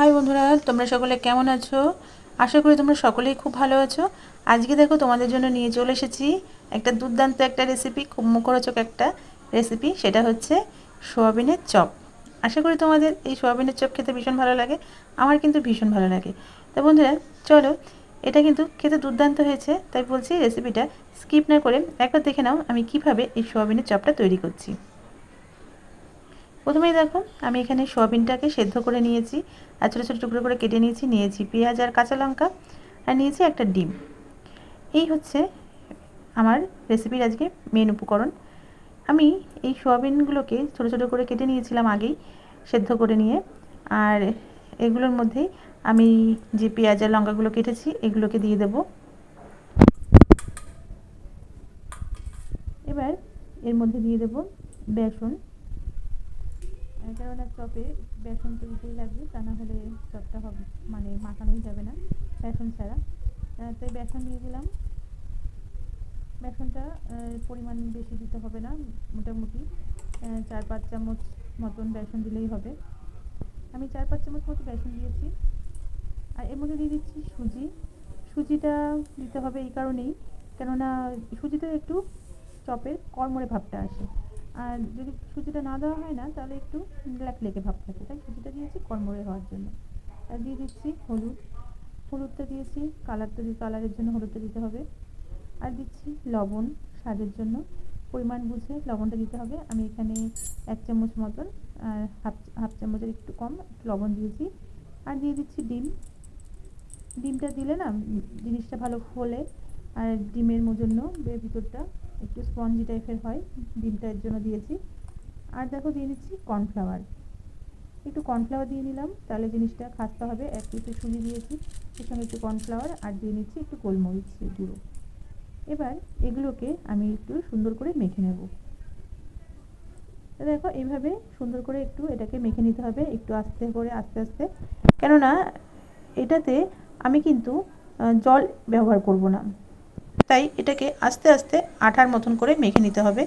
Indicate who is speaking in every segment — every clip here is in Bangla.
Speaker 1: হাই বন্ধুরা, তোমরা সকলে কেমন আছো? আশা করি তোমরা সকলেই খুব ভালো আছো। আজকে দেখো, তোমাদের জন্য নিয়ে চলে এসেছি একটা দুর্দান্ত একটা রেসিপি খুব মুখরোচক একটা রেসিপি সেটা হচ্ছে সোয়াবিনের চপ। আশা করি তোমাদের এই সোয়াবিনের চপ খেতে ভীষণ ভালো লাগে, আমার কিন্তু ভীষণ ভালো লাগে। তা বন্ধুরা, চলো, এটা কিন্তু খেতে দুর্দান্ত হয়েছে, তাই বলছি রেসিপিটা স্কিপ না করে একবার দেখে নাও আমি কীভাবে এই সোয়াবিনের চপটা তৈরি করছি। প্রথমেই দেখো, আমি এখানে সোয়াবিনটাকে সেদ্ধ করে নিয়েছি, আর ছোটো ছোটো টুকরো করে কেটে নিয়েছি নিয়েছি পেঁয়াজ আর কাঁচা লঙ্কা, আর নিয়েছি একটা ডিম। এই হচ্ছে আমার রেসিপির আজকে মেন উপকরণ। আমি এই সোয়াবিনগুলোকে ছোটো ছোটো করে কেটে নিয়েছিলাম আগেই, সেদ্ধ করে নিয়ে, আর এগুলোর মধ্যেই আমি যে পেঁয়াজ আর লঙ্কাগুলো কেটেছি, এগুলোকে দিয়ে দেব। এবার এর মধ্যে দিয়ে দেব বেসন। কেননা চপে বেসন তো দিতেই লাগবে, তা না হলে চপটা হবে মানে মাখানোই যাবে না, বেসন ছাড়া। তাই বেসন দিয়ে দিলাম। বেসনটা পরিমাণ বেশি দিতে হবে না, মোটামুটি চার পাঁচ চামচ মতন বেসন দিলেই হবে। আমি চার পাঁচ চামচ মতো বেসন দিয়েছি। আর এর মধ্যে দিয়ে দিচ্ছি সুজি। সুজিটা দিতে হবে এই কারণেই, কেননা সুজিতে একটু চপের কড়মড়ে ভাবটা আসে। আর যদি সুজিটা না দেওয়া হয় না, তাহলে একটু ব্ল্যাক লেগে ভাব থাকে, তাই সুজিটা দিয়েছি কর্মরে হওয়ার জন্য। আর দিয়ে দিচ্ছি হলুদ। হলুদটা দিয়েছি কালার দিয়ে কালারের জন্য হলুদটা দিতে হবে। আর দিচ্ছি লবণ স্বাদের জন্য। পরিমাণ বুঝে লবণটা দিতে হবে। আমি এখানে এক চামচ মতন, আর হাফ হাফ চামচের একটু কম একটু লবণ দিয়েছি। আর দিয়ে দিচ্ছি ডিম। ডিমটা দিলে না জিনিসটা ভালো ফোলে। আর ডিমের জন্য ভিতরটা একটু স্পঞ্জি টাইপের হয়, ডিমটা এর জন্য দিয়েছি। আর দেখো দিয়ে দিচ্ছি কর্নফ্লাওয়ার। একটু কর্নফ্লাওয়ার দিয়ে নিলাম, তাহলে জিনিসটা খাস্তা হবে। এক পিসে সুজি দিয়েছি, এর সঙ্গে একটু কর্নফ্লাওয়ার আর দিয়ে নিচ্ছি একটু গোলমরিচ গুঁড়ো। এবার এগুলোকে আমি একটু সুন্দর করে মেখে নেব। দেখো এইভাবে সুন্দর করে একটু এটাকে মেখে নিতে হবে, একটু আস্তে করে, আস্তে আস্তে। কেননা এটাতে আমি কিন্তু জল ব্যবহার করব না। তাই এটাকে আস্তে আস্তে আঠার মতন করে মেখে নিতে হবে।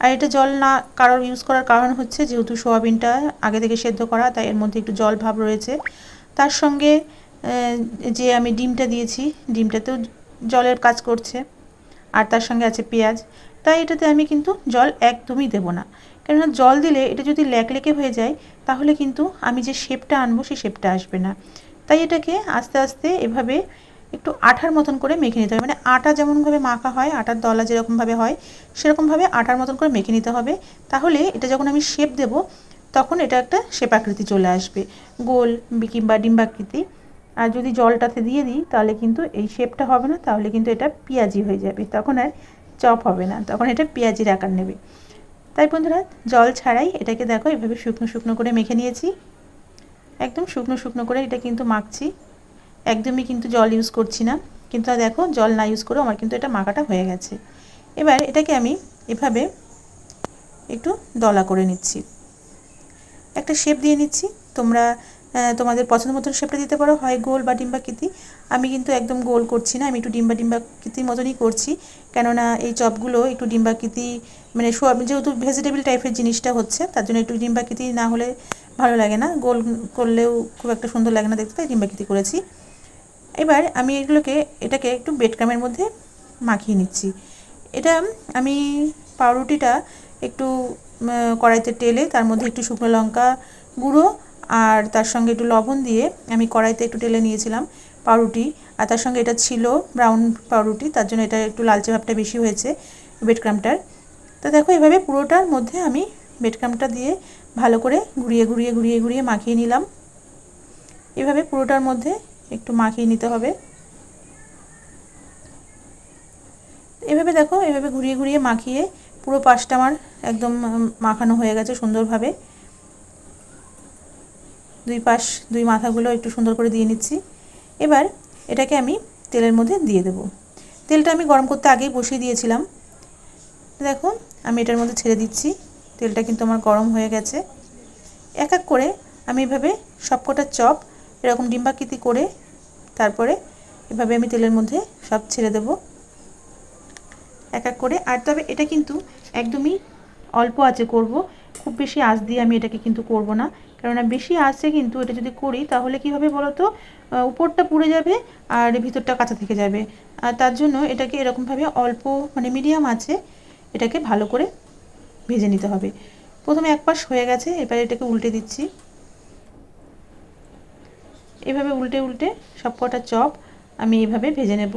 Speaker 1: আর এটা জল না কারোর ইউজ করার কারণ হচ্ছে যেহেতু সোয়াবিনটা আগে থেকে সেদ্ধ করা, তাই এর মধ্যে একটু জল ভাব রয়েছে। তার সঙ্গে যে আমি ডিমটা দিয়েছি, ডিমটাতেও জলের কাজ করছে। আর তার সঙ্গে আছে পেঁয়াজ। তাই এটাতে আমি কিন্তু জল একদমই দেব না। কেননা জল দিলে এটা যদি লেকে হয়ে যায়, তাহলে কিন্তু আমি যে শেপটা আনব সেই শেপটা আসবে না। তাই এটাকে আস্তে আস্তে এভাবে একটু আঠার মতন করে মেখে নিতে হবে। মানে আটা যেমনভাবে মাখা হয়, আটার দলা যেরকমভাবে হয়, সেরকমভাবে আটার মতন করে মেখে নিতে হবে। তাহলে এটা যখন আমি শেপ দেব, তখন এটা একটা শেপ আকৃতি চলে আসবে। গোল কিংবা ডিম্বাকৃতি। আর যদি জলটাতে দিয়ে দিই, তাহলে কিন্তু এই শেপটা হবে না, তাহলে কিন্তু এটা পেঁয়াজি হয়ে যাবে। তখন আর চপ হবে না, তখন এটা পেঁয়াজির আকার নেবে। তাই বন্ধুরা, জল ছাড়াই এটাকে দেখো, এভাবে শুকনো শুকনো করে মেখে নিয়েছি। একদম শুকনো শুকনো করে এটা কিন্তু মাখছি। একদমই কিন্তু জল ইউজ করছি না। কিন্তু দেখো, জল না ইউজ করেও আমার কিন্তু এটা মাখাটা হয়ে গেছে। এবার এটাকে আমি এভাবে একটু দলা করে নিচ্ছি। একটা শেপ দিয়ে নিচ্ছি। তোমরা তোমাদের পছন্দ মতন শেপটা দিতে পারো। হয় গোল বা ডিম্বাকৃতি আমি কিন্তু একদম গোল করছি না। আমি একটু ডিম্বা ডিম্বাকৃতির মতনই করছি। কেননা এই চপগুলো একটু ডিম্বাকৃতি মানে যেহেতু ভেজিটেবল টাইপের জিনিসটা হচ্ছে, তার জন্য একটু ডিম্বাকৃতি না হলে ভালো লাগে না। গোল করলেও খুব একটা সুন্দর লাগে না দেখতে, তাই ডিম্বাকৃতি করেছি। এবার আমি এগুলোকে, এটাকে একটু বেডক্রামের মধ্যে মাখিয়ে নিচ্ছি। এটা আমি পাউরুটিটা একটু কড়াইতে টেলে তার মধ্যে একটু শুকনো লঙ্কা গুঁড়ো আর তার সঙ্গে একটু লবণ দিয়ে আমি কড়াইতে একটু টেলে নিয়েছিলাম পাউরুটি। আর তার সঙ্গে এটা ছিল ব্রাউন পাউরুটি, তার জন্য এটা একটু লালচে ভাবটা বেশি হয়েছে বেডক্রামটার তো দেখো এভাবে পুরোটার মধ্যে আমি বেডক্রামটা দিয়ে ভালো করে ঘুরিয়ে ঘুরিয়ে ঘুরিয়ে ঘুরিয়ে মাখিয়ে নিলাম। এভাবে পুরোটার মধ্যে একটু মাখিয়ে নিতে হবে। এভাবে দেখো, এভাবে ঘুরিয়ে ঘুরিয়ে মাখিয়ে পুরো পাশটা আমার একদম মাখানো হয়ে গেছে সুন্দরভাবে। দুই পাশ, দুই মাথাগুলো একটু সুন্দর করে দিয়ে নিচ্ছি। এবার এটাকে আমি তেলের মধ্যে দিয়ে দেব। তেলটা আমি গরম করতে আগেই বসিয়ে দিয়েছিলাম। দেখো, আমি এটার মধ্যে ছেড়ে দিচ্ছি। তেলটা কিন্তু আমার গরম হয়ে গেছে। এক এক করে আমি এভাবে সবকটা চপ এরকম ডিম্বাকৃতি করে তারপরে এভাবে আমি তেলের মধ্যে সব ছেড়ে দেব। এক এক করে। আর তবে এটা কিন্তু একদমই অল্প আছে করব। খুব বেশি আঁচ দিয়ে আমি এটাকে কিন্তু করব না। কেননা বেশি আছে কিন্তু এটা যদি করি তাহলে কী হবে বলো তো উপরটা পুড়ে যাবে আর ভিতরটা কাঁচা থেকে যাবে। আর তার জন্য এটাকে এরকমভাবে অল্প মানে মিডিয়াম আছে এটাকে ভালো করে ভেজে নিতে হবে। প্রথমে এক পাশ হয়ে গেছে, এবার এটাকে উল্টে দিচ্ছি। এভাবে উল্টে উল্টে সব কটা চপ আমি এইভাবে ভেজে নেব।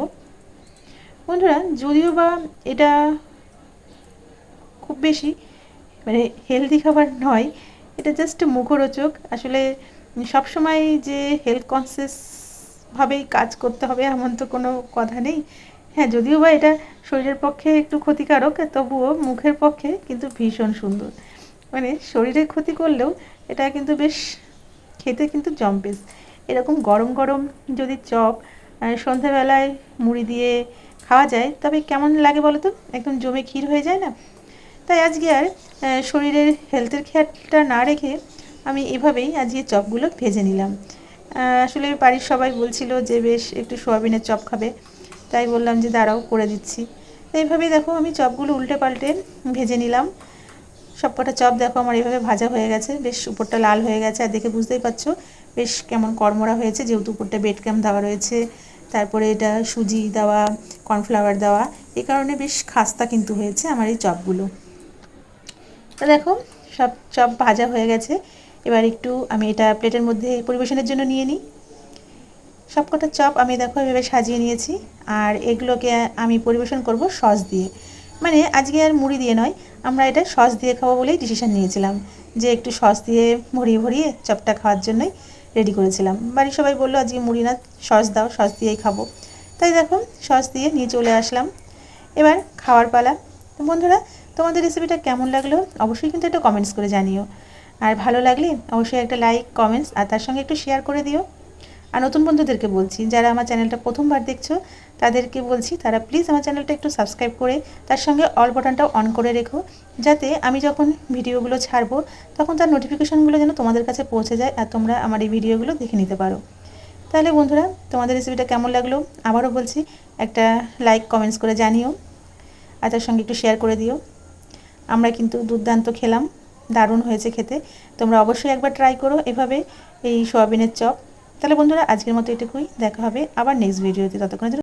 Speaker 1: বন্ধুরা, যদিও বা এটা খুব বেশি মানে হেলদি খাবার নয়, এটা জাস্ট মুখরোচক। আসলে সবসময় যে হেলথ কনসিয়াসভাবেই কাজ করতে হবে এমন তো কোনো কথা নেই। হ্যাঁ যদিও বা এটা শরীরের পক্ষে একটু ক্ষতিকারক, তবুও মুখের পক্ষে কিন্তু ভীষণ সুন্দর। মানে শরীরে ক্ষতি করলেও এটা কিন্তু বেশ খেতে কিন্তু জম্পেস এরকম গরম গরম যদি চপ আহ, সন্ধ্যাবেলায় মুড়ি দিয়ে খাওয়া যায় তবে কেমন লাগে বলো তো? একদম জমে ক্ষীর হয়ে যায় না? তাই আজকে আর শরীরের হেলথের খেয়ালটা না রেখে আমি এভাবেই আজকে চপগুলো ভেজে নিলাম। আসলে বাড়ির সবাই বলছিল যে বেশ একটু সোয়াবিনের চপ খাবে। তাই বললাম যে দাঁড়াও করে দিচ্ছি। এইভাবেই দেখো আমি চপগুলো উল্টে পাল্টে ভেজে নিলাম। সবকটা চপ দেখো আমার এইভাবে ভাজা হয়ে গেছে। বেশ উপরটা লাল হয়ে গেছে আর দেখে বুঝতেই পারছ বেশ কেমন কর্মরা হয়েছে, যেহেতু উপরটা বেড ক্যাম্প দেওয়া রয়েছে, তারপরে এটা সুজি দেওয়া কর্নফ্লাওয়ার দেওয়া, এই কারণে বেশ খাস্তা কিন্তু হয়েছে আমার এই চপগুলো তো দেখো, সব চপ ভাজা হয়ে গেছে, এবার একটু আমি এটা প্লেটের মধ্যে পরিবেশনের জন্য নিয়ে নিই। সবকটা চপ আমি দেখো এভাবে সাজিয়ে নিয়েছি, আর এগুলোকে আমি পরিবেশন করব সস দিয়ে। মানে আজকে আর মুড়ি দিয়ে নয়, আমরা এটা সস দিয়ে খাব বলেই ডিসিশন নিয়েছিলাম, যে একটু সস দিয়ে ভরিয়ে ভরিয়ে চপটা খাওয়ার জন্যই। রেডি করেছিলাম। বাড়ির সবাই বলল, আজকে মুড়ি না সস দাও, সস দিয়েই খাব। তাই দেখো, সস দিয়ে নিয়ে চলে আসলাম। এবার খাওয়ার পালা। তো বন্ধুরা, তোমাদের রেসিপিটা কেমন লাগল? অবশ্যই কিন্তু একটা কমেন্টস করে জানিও। আর ভালো লাগলে অবশ্যই একটা লাইক কমেন্টস আর তার সঙ্গে একটু শেয়ার করে দিও। আর নতুন বন্ধুদেরকে বলছি, যারা আমার চ্যানেলটা প্রথমবার দেখছ, তাদেরকে বলছি, তারা প্লিজ আমার চ্যানেলটা একটু সাবস্ক্রাইব করে তার সঙ্গে অল বাটনটাও অন করে রেখো, যাতে আমি যখন ভিডিওগুলো ছাড়বো, তখন তার নোটিফিকেশানগুলো যেন তোমাদের কাছে পৌঁছে যায় আর তোমরা আমার এই ভিডিওগুলো দেখে নিতে পারো। তাহলে বন্ধুরা, তোমাদের রেসিপিটা কেমন লাগল? আবারও বলছি, একটা লাইক কমেন্টস করে জানিও আর তার সঙ্গে একটু শেয়ার করে দিও। আমরা কিন্তু দুর্দান্ত খেলাম, দারুণ হয়েছে খেতে। তোমরা অবশ্যই একবার ট্রাই করো এভাবে, এই সোয়াবিনের চপ। তাহলে বন্ধুরা আজকের মতো এটুকুই। দেখা হবে আবার নেক্সট ভিডিওতে ততক্ষণের জন্য